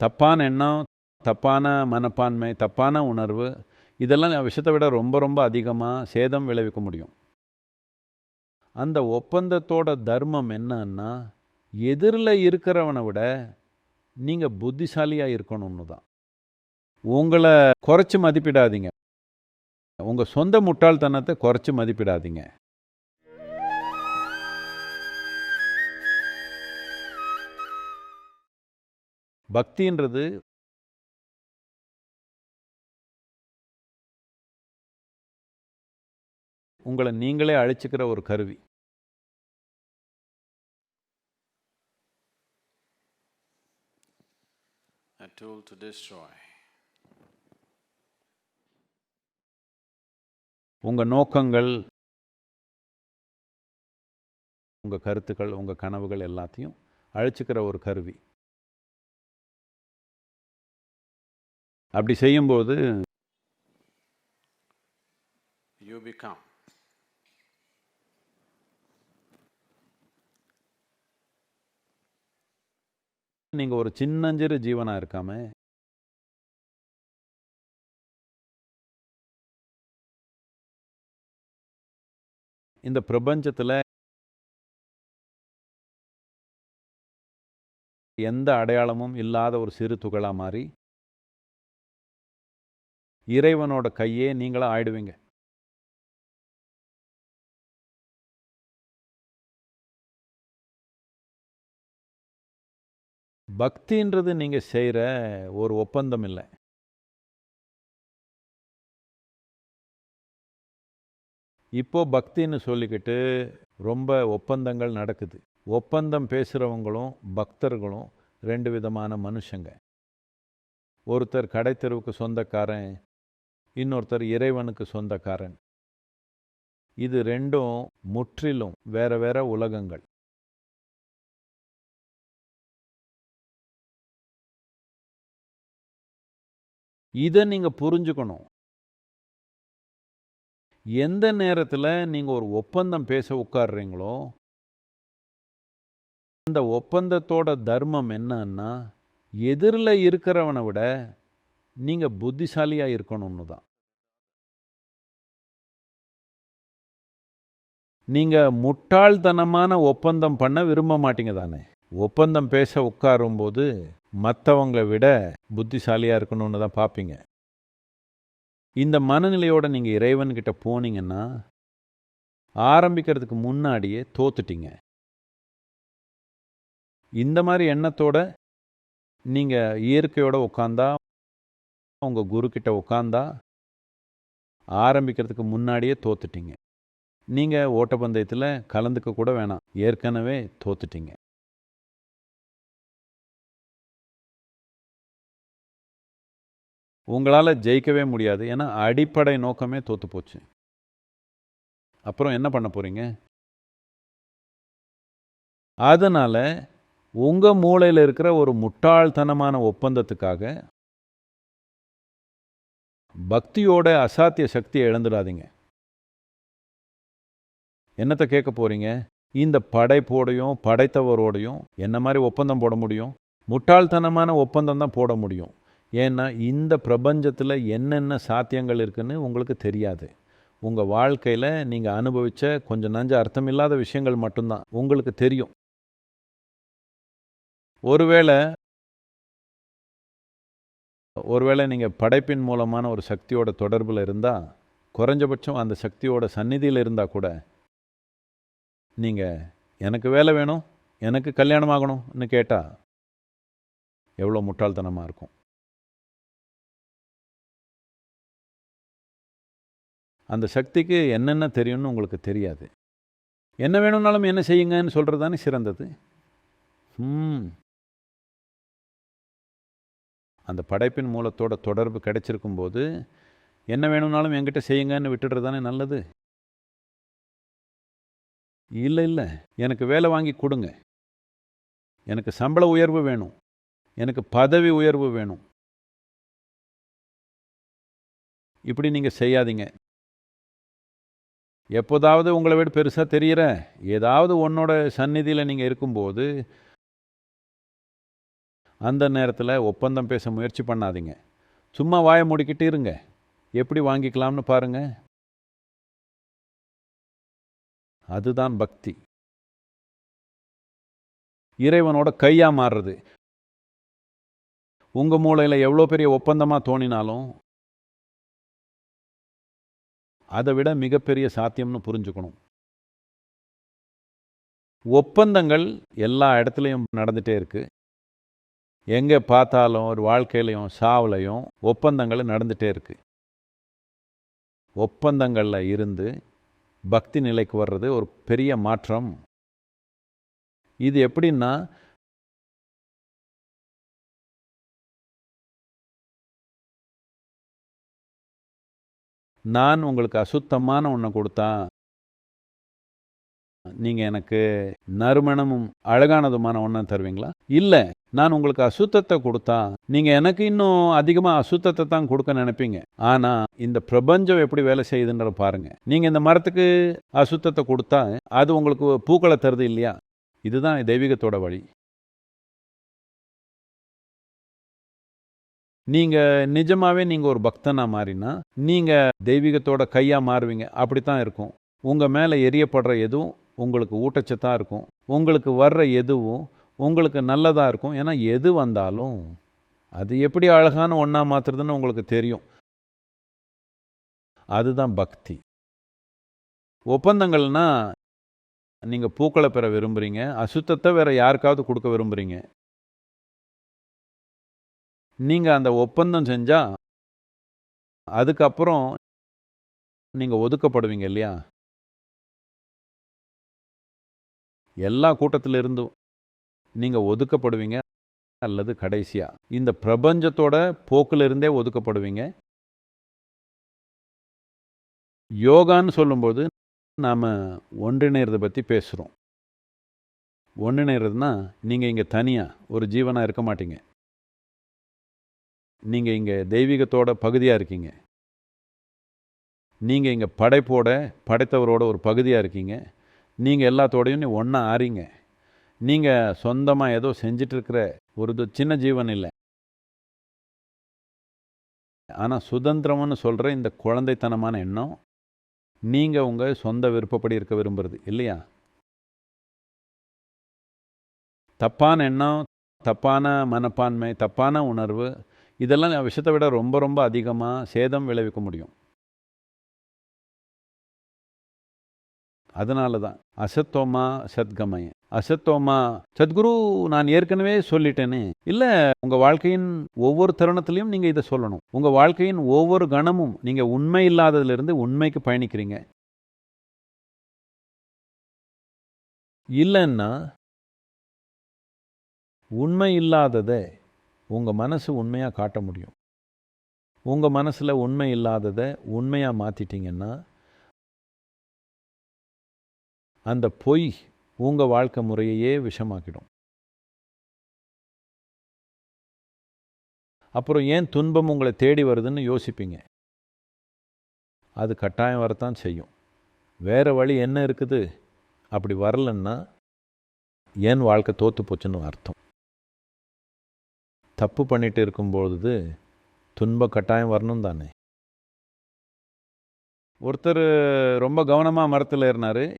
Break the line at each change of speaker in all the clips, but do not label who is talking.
தப்பான எண்ணம் தப்பான மனப்பான்மை தப்பான உணர்வு இதெல்லாம் விஷத்தை விட ரொம்ப ரொம்ப அதிகமாக சேதம் விளைவிக்க முடியும். அந்த ஒப்பந்தத்தோட தர்மம் என்னன்னா எதிரில் இருக்கிறவனை விட நீங்கள் புத்திசாலியாக இருக்கணும்னு தான். உங்களை குறைச்சி மதிப்பிடாதீங்க. உங்கள் சொந்த முட்டாள்தனத்தை குறைச்சி மதிப்பிடாதீங்க. பக்தின்றது உங்களை நீங்களே அழிச்சுக்கிற ஒரு கருவி
a tool to destroy.
உங்கள் நோக்கங்கள் உங்கள் கருத்துக்கள் உங்கள் கனவுகள் எல்லாத்தையும் அழிச்சுக்கிற ஒரு கருவி அப்படி செய்யும்போது
You become.
நீங்கள் ஒரு சின்னஞ்சிறு ஜீவனாக இருக்காம இந்த பிரபஞ்சத்தில் எந்த அடையாளமும் இல்லாத ஒரு சிறு துகளாக மாறி இறைவனோட கையே நீங்களா ஆயிடுவீங்க. பக்தின்றது நீங்கள் செய்கிற ஒரு ஒப்பந்தம் இல்லை. இப்போ பக்தின்னு சொல்லிக்கிட்டு ரொம்ப ஒப்பந்தங்கள் நடக்குது. ஒப்பந்தம் பேசுகிறவங்களும் பக்தர்களும் ரெண்டு விதமான மனுஷங்க. ஒருத்தர் கடைத்தெருவுக்கு சொந்தக்காரன் இன்னொருத்தர் இறைவனுக்கு சொந்தக்காரன். இது ரெண்டும் முற்றிலும் வேற வேற உலகங்கள். இதை நீங்கள் புரிஞ்சுக்கணும். எந்த நேரத்தில் நீங்கள் ஒரு ஒப்பந்தம் பேச உட்கார்றீங்களோ அந்த ஒப்பந்தத்தோட தர்மம் என்னன்னா எதிரில் இருக்கிறவனை விட நீங்கள் புத்திசாலியாக இருக்கணும்னு தான் நீங்கள் முட்டாள்தனமான ஒப்பந்தம் பண்ண விரும்ப மாட்டீங்க தானே? ஒப்பந்தம் பேச உட்காரும்போது மற்றவங்களை விட புத்திசாலியாக இருக்கணும்னு தான் பார்ப்பீங்க இந்த மனநிலையோட நீங்கள் இறைவன்கிட்ட போனீங்கன்னா ஆரம்பிக்கிறதுக்கு முன்னாடியே தோத்துட்டீங்க. இந்த மாதிரி எண்ணத்தோட நீங்கள் இயற்கையோட உட்காந்தா உங்கள் குரு கிட்ட உட்காந்தா ஆரம்பிக்கிறதுக்கு முன்னாடியே தோத்துட்டீங்க. நீங்கள் ஓட்டப்பந்தயத்தில் கலந்துக்க கூட வேணாம். ஏற்கனவே தோத்துட்டீங்க. உங்களால் ஜெயிக்கவே முடியாது. ஏன்னா அடிப்படை நோக்கமே தோத்து போச்சு. அப்புறம் என்ன பண்ண போறீங்க? அதனால உங்க மூளையில் இருக்கிற ஒரு முட்டாள்தனமான ஒப்பந்தத்துக்காக பக்தியோட அசாத்திய சக்தியை இழந்துடாதீங்க. என்னத்தை கேட்க போகிறீங்க இந்த படைப்போடையும் படைத்தவரோடையும் என்ன மாதிரி ஒப்பந்தம் போட முடியும்? முட்டாள்தனமான ஒப்பந்தம் தான் போட முடியும். ஏன்னா இந்த பிரபஞ்சத்தில் என்னென்ன சாத்தியங்கள் இருக்குன்னு உங்களுக்கு தெரியாது. உங்கள் வாழ்க்கையில் நீங்கள் அனுபவித்த கொஞ்சம் நஞ்ச அர்த்தமில்லாத விஷயங்கள் மட்டும்தான். உங்களுக்கு தெரியும். ஒருவேளை ஒருவேளை நீங்கள் படைப்பின் மூலமான ஒரு சக்தியோட தொடர்பில் இருந்தால் குறைஞ்சபட்சம் அந்த சக்தியோட சந்நிதியில் இருந்தால் கூட நீங்கள் எனக்கு வேலை வேணும் எனக்கு கல்யாணம் ஆகணும்னு கேட்டால் எவ்வளோ முட்டாள்தனமாக இருக்கும்? அந்த சக்திக்கு என்னென்ன தெரியும்னு உங்களுக்கு தெரியாது. என்ன வேணும்னாலும் என்ன செய்யுங்கன்னு சொல்கிறது தானே சிறந்தது? ம் அந்த படைப்பின் மூலத்தோட தொடர்பு கிடைச்சிருக்கும் போது என்ன வேணும்னாலும் என்கிட்ட செய்யுங்கன்னு விட்டுடுறது தானே நல்லது? இல்லை இல்லை. எனக்கு வேலை வாங்கி கொடுங்க. எனக்கு சம்பள உயர்வு வேணும். எனக்கு பதவி உயர்வு வேணும். இப்படி நீங்கள் செய்யாதீங்க. எப்போதாவது உங்களை விட பெருசாக தெரிகிற ஏதாவது உன்னோட சந்நிதியில் நீங்கள் இருக்கும்போது அந்த நேரத்தில் ஒப்பந்தம் பேச முயற்சி பண்ணாதீங்க. சும்மா வாயை மூடிக்கிட்டு இருங்க. எப்படி வாங்கிக்கலாம்னு பாருங்க. அதுதான் பக்தி. இறைவனோட கையாக மாறுறது. உங்கள் மூளையில் எவ்வளோ பெரிய ஒப்பந்தமாக தோணினாலும் அதை விட மிகப்பெரிய சாத்தியம்னு புரிஞ்சுக்கணும். ஒப்பந்தங்கள் எல்லா இடத்துலையும் நடந்துகிட்டே இருக்குது எங்கே பார்த்தாலும் ஒரு வாழ்க்கையிலையும் சாவுலையும் ஒப்பந்தங்கள் நடந்துகிட்டே இருக்கு. ஒப்பந்தங்களில் இருந்து பக்தி நிலைக்கு வர்றது ஒரு பெரிய மாற்றம். இது எப்படின்னா நான் உங்களுக்கு அசுத்தமான ஒன்றை கொடுத்தா நீங்க எனக்கு நறுமணமும் அழகானதுமான ஒன்றை தருவீங்களா? இல்லை நான் உங்களுக்கு அசுத்தத்தை கொடுத்தா நீங்க எனக்கு இன்னும் அதிகமா அசுத்தத்தை தான் கொடுக்க நினைப்பீங்க. ஆனா இந்த பிரபஞ்சம் எப்படி வேலை செய்யுதுன்ற பாருங்க. நீங்க இந்த மரத்துக்கு அசுத்தத்தை கொடுத்தா அது உங்களுக்கு பூக்களை தருது இல்லையா? இதுதான் தெய்வீகத்தோட வழி. நீங்க நிஜமாவே நீங்க ஒரு பக்தனா மாறினா நீங்க தெய்வீகத்தோட கையா மாறுவீங்க. அப்படித்தான் இருக்கும். உங்க மேல எரியப்படுற எதுவும் உங்களுக்கு ஊட்டச்சத்தாக இருக்கும். உங்களுக்கு வர்ற எதுவும் உங்களுக்கு நல்லதாக இருக்கும். ஏன்னா எது வந்தாலும் அது எப்படி அழகான ஒன்றா மாற்றுறதுன்னு உங்களுக்கு தெரியும். அதுதான் பக்தி. ஒப்பந்தங்கள்னா நீங்கள் பூக்களை பெற விரும்புகிறீங்க அசுத்தத்தை வேறு யாருக்காவது கொடுக்க விரும்புகிறீங்க நீங்கள் அந்த ஒப்பந்தம் செஞ்சால் அதுக்கப்புறம் நீங்கள் ஒதுக்கப்படுவீங்க இல்லையா? எல்லா கூட்டத்தில் இருந்தும் நீங்கள் ஒதுக்கப்படுவீங்க அல்லது கடைசியாக இந்த பிரபஞ்சத்தோட போக்கிலிருந்தே ஒதுக்கப்படுவீங்க. யோகான்னு சொல்லும்போது நாம் ஒன்றிணைறதை பற்றி பேசுகிறோம் ஒன்றிணைறதுனா நீங்கள் இங்கே தனியாக ஒரு ஜீவனாக இருக்க மாட்டீங்க. நீங்கள் இங்கே தெய்வீகத்தோட பகுதியாக இருக்கீங்க. நீங்கள் இங்கே படைப்போட படைத்தவரோட ஒரு பகுதியாக இருக்கீங்க. நீங்கள் எல்லாத்தோடையும் நீ ஒன்றா ஆறீங்க. நீங்கள் சொந்தமாக ஏதோ செஞ்சிட்ருக்கிற ஒரு இது சின்ன ஜீவன் இல்லை. ஆனால் சுதந்திரம்னு சொல்கிற இந்த குழந்தைத்தனமான எண்ணம் நீங்கள் உங்கள் சொந்த விருப்பப்படி இருக்க விரும்புறது இல்லையா? தப்பான எண்ணம் தப்பான மனப்பான்மை தப்பான உணர்வு இதெல்லாம் விஷத்தை விட ரொம்ப ரொம்ப அதிகமாக சேதம் விளைவிக்க முடியும். அதனால தான் அசத்தோமா சத்கமய. அசத்தோமா சத்குரு நான் ஏற்கனவே சொல்லிட்டேனே. இல்லை உங்கள் வாழ்க்கையின் ஒவ்வொரு தருணத்திலையும் நீங்கள் இதை சொல்லணும். உங்கள் வாழ்க்கையின் ஒவ்வொரு கணமும் நீங்கள் உண்மை இல்லாததிலிருந்து உண்மைக்கு பயணிக்கிறீங்க. இல்லைன்னா உண்மை இல்லாததை உங்கள் மனசு உண்மையாக காட்ட முடியும். உங்கள் மனசில் உண்மை இல்லாததை உண்மையாக மாற்றிட்டீங்கன்னா அந்த பொய் உங்கள் வாழ்க்கை முறையையே விஷமாக்கிடும். அப்புறம் ஏன் துன்பம் உங்களை தேடி வருதுன்னு யோசிப்பீங்க. அது கட்டாயம் வரத்தான் செய்யும். வேறு வழி என்ன இருக்குது? அப்படி வரலன்னா ஏன் வாழ்க்கை தோற்று போச்சுன்னு அர்த்தம். தப்பு பண்ணிட்டு இருக்கும்பொழுது துன்ப கட்டாயம் வரணும் தானே. ஒருத்தர் ரொம்ப கவனமாக மரத்தில் ஏறினார்.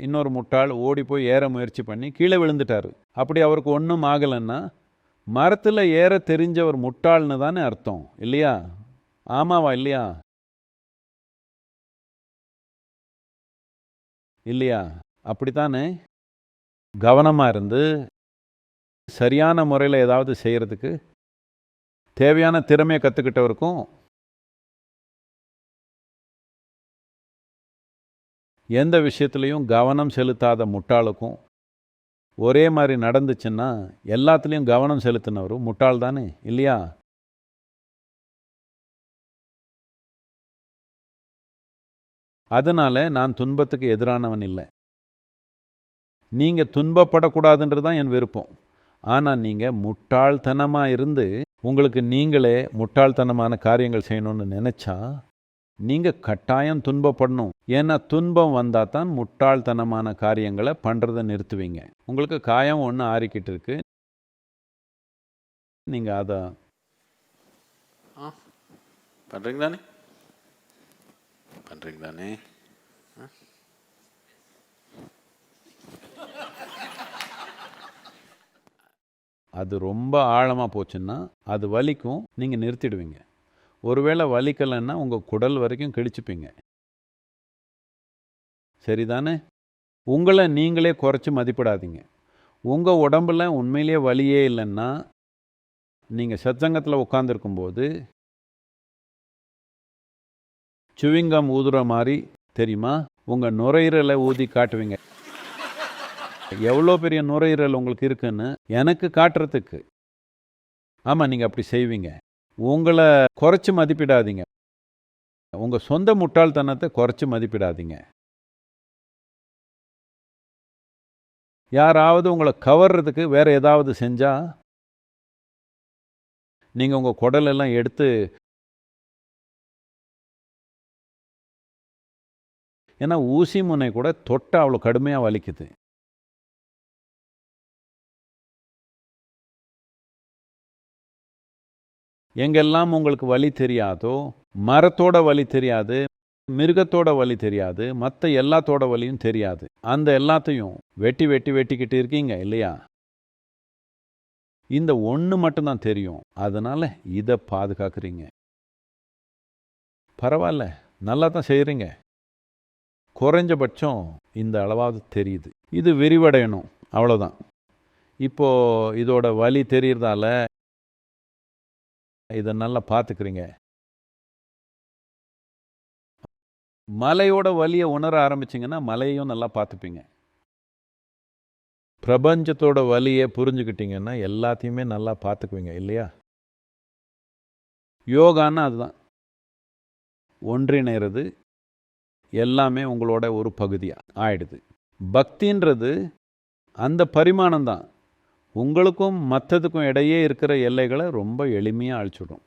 இன்னொரு முட்டாள் ஓடி போய் ஏற முயற்சி பண்ணி கீழே விழுந்துட்டார். அப்படி அவருக்கு ஒன்றும் ஆகலைன்னா மரத்தில் ஏற தெரிஞ்ச ஒரு முட்டாள்னு தானே அர்த்தம் இல்லையா? ஆமாவா இல்லையா? இல்லையா? அப்படித்தானே? கவனமாக இருந்து சரியான முறையில் ஏதாவது செய்கிறதுக்கு தேவையான திறமையை கற்றுக்கிட்டவருக்கும் எந்த விஷயத்துலையும் கவனம் செலுத்தாத முட்டாளுக்கும் ஒரே மாதிரி நடந்துச்சுன்னா எல்லாத்துலேயும் கவனம் செலுத்தினவரும் முட்டாள் தானே இல்லையா? அதனால நான் துன்பத்துக்கு எதிரானவன் இல்லை. நீங்கள் துன்பப்படக்கூடாதுன்றது தான் என் விருப்பம். ஆனால் நீங்கள் முட்டாள்தனமாக இருந்து உங்களுக்கு நீங்களே முட்டாள்தனமான காரியங்கள் செய்யணும்னு நினச்சா நீங்கள் கட்டாயம் துன்பப்படணும். ஏன்னா துன்பம் வந்தால் தான் முட்டாள்தனமான காரியங்களை பண்ணுறதை நிறுத்துவீங்க. உங்களுக்கு காயம் ஒன்று ஆறிக்கிட்டு இருக்கு. நீங்கள் அதை
ஆ பண்ணுறீங்க தானே? பண்ணுறீங்க தானே?
அது ரொம்ப ஆழமாக போச்சுன்னா அது வலிக்கும் நீங்கள் நிறுத்திடுவீங்க. ஒருவேளை வலிக்கலைன்னா உங்கள் குடல் வரைக்கும் கிழிச்சுப்பீங்க. சரிதானே? உங்களை நீங்களே குறைச்சி மதிப்பிடாதீங்க. உங்கள் உடம்புல உண்மையிலேயே வலியே இல்லைன்னா நீங்கள் சத்சங்கத்தில் உட்காந்துருக்கும்போது சுவிங்கம் ஊதுற மாதிரி தெரியுமா? உங்கள் நுரையீரலை ஊதி காட்டுவீங்க. எவ்வளோ பெரிய நுரையீரல் உங்களுக்கு இருக்குன்னு எனக்கு காட்டுறதுக்கு. ஆமாம் நீங்கள் அப்படி செய்வீங்க. உங்களை குறைச்சி மதிப்பிடாதீங்க. உங்கள் சொந்த முட்டாள்தனத்தை குறைச்சி மதிப்பிடாதீங்க. யாராவது உங்களை கவர்றதுக்கு வேற ஏதாவது செஞ்சால் நீங்கள் உங்கள் குடலெல்லாம் எடுத்து ஏன்னா ஊசி முனை கூட தொட்ட அவ்வளோ கடுமையாக வலிக்குது. எங்கெல்லாம் உங்களுக்கு வலி தெரியாதோ மரத்தோட வலி தெரியாது மிருகத்தோட வலி தெரியாது மற்ற எல்லாத்தோட வலியும் தெரியாது. அந்த எல்லாத்தையும் வெட்டி வெட்டி வெட்டிக்கிட்டு இருக்கீங்க இல்லையா? இந்த ஒன்று மட்டும்தான் தெரியும். அதனால இதை பாதுகாக்கிறீங்க. பரவாயில்ல. நல்லா தான் செய்கிறீங்க குறைஞ்சபட்சம் இந்த அளவாவது தெரியுது. இது விரிவடையணும். அவ்வளோதான் இப்போ இதோட வலி தெரியறதால இதை நல்லா பார்த்துக்கிறீங்க மலையோட வலியை உணர ஆரம்பிச்சிங்கன்னா மலையையும் நல்லா பார்த்துப்பீங்க பிரபஞ்சத்தோட வலியை புரிஞ்சுக்கிட்டீங்கன்னா எல்லாத்தையுமே நல்லா பார்த்துக்குவீங்க இல்லையா? யோகான்னா அதுதான். ஒன்றிணைறது எல்லாமே உங்களோட ஒரு பகுதியாக ஆயிடுது. பக்தின்றது அந்த பரிமாணம் தான் உங்களுக்கும் மற்றதுக்கும் இடையே இருக்கிற எல்லைகளை ரொம்ப எளிமையாக அழிச்சுடும்